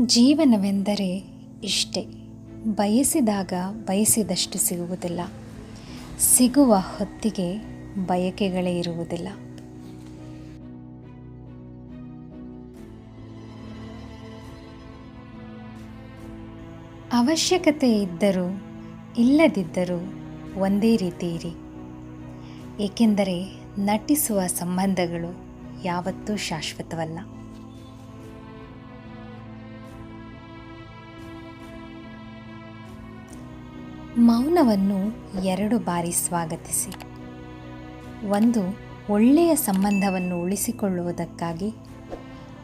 ಜೀವನವೆಂದರೆ ಇಷ್ಟೇ. ಬಯಸಿದಾಗ ಬಯಸಿದಷ್ಟು ಸಿಗುವುದಿಲ್ಲ. ಸಿಗುವ ಹೊತ್ತಿಗೆ ಬಯಕೆಗಳೇ ಇರುವುದಿಲ್ಲ. ಅವಶ್ಯಕತೆ ಇದ್ದರೂ ಇಲ್ಲದಿದ್ದರೂ ಒಂದೇ ರೀತಿ ಇರಿ. ಏಕೆಂದರೆ ನಟಿಸುವ ಸಂಬಂಧಗಳು ಯಾವತ್ತೂ ಶಾಶ್ವತವಲ್ಲ. ಮೌನವನ್ನು ಎರಡು ಬಾರಿ ಸ್ವಾಗತಿಸಿ. ಒಂದು, ಒಳ್ಳೆಯ ಸಂಬಂಧವನ್ನು ಉಳಿಸಿಕೊಳ್ಳುವುದಕ್ಕಾಗಿ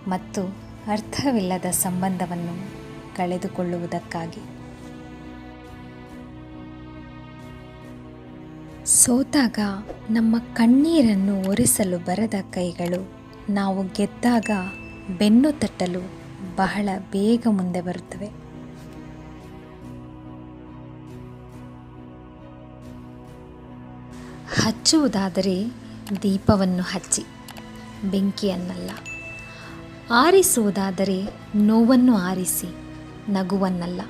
ಮತ್ತು ಅರ್ಥವಿಲ್ಲದ ಸಂಬಂಧವನ್ನು ಕಳೆದುಕೊಳ್ಳುವುದಕ್ಕಾಗಿ. ಸೋತಾಗ ನಮ್ಮ ಕಣ್ಣೀರನ್ನು ಒರೆಸಲು ಬರದ ಕೈಗಳು ನಾವು ಗೆದ್ದಾಗ ಬೆನ್ನು ತಟ್ಟಲು ಬಹಳ ಬೇಗ ಮುಂದೆ ಬರುತ್ತವೆ. ಹಚ್ಚುವುದಾದರೆ ದೀಪವನ್ನು ಹಚ್ಚಿ, ಬೆಂಕಿಯನ್ನಲ್ಲ. ಆರಿಸುವುದಾದರೆ ನೋವನ್ನು ಆರಿಸಿ, ನಗುವನ್ನಲ್ಲ.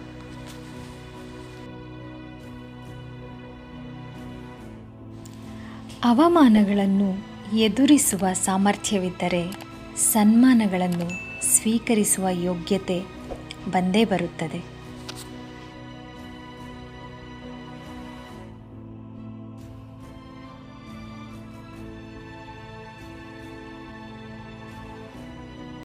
ಅವಮಾನಗಳನ್ನು ಎದುರಿಸುವ ಸಾಮರ್ಥ್ಯವಿದ್ದರೆ ಸನ್ಮಾನಗಳನ್ನು ಸ್ವೀಕರಿಸುವ ಯೋಗ್ಯತೆ ಬಂದೇ ಬರುತ್ತದೆ.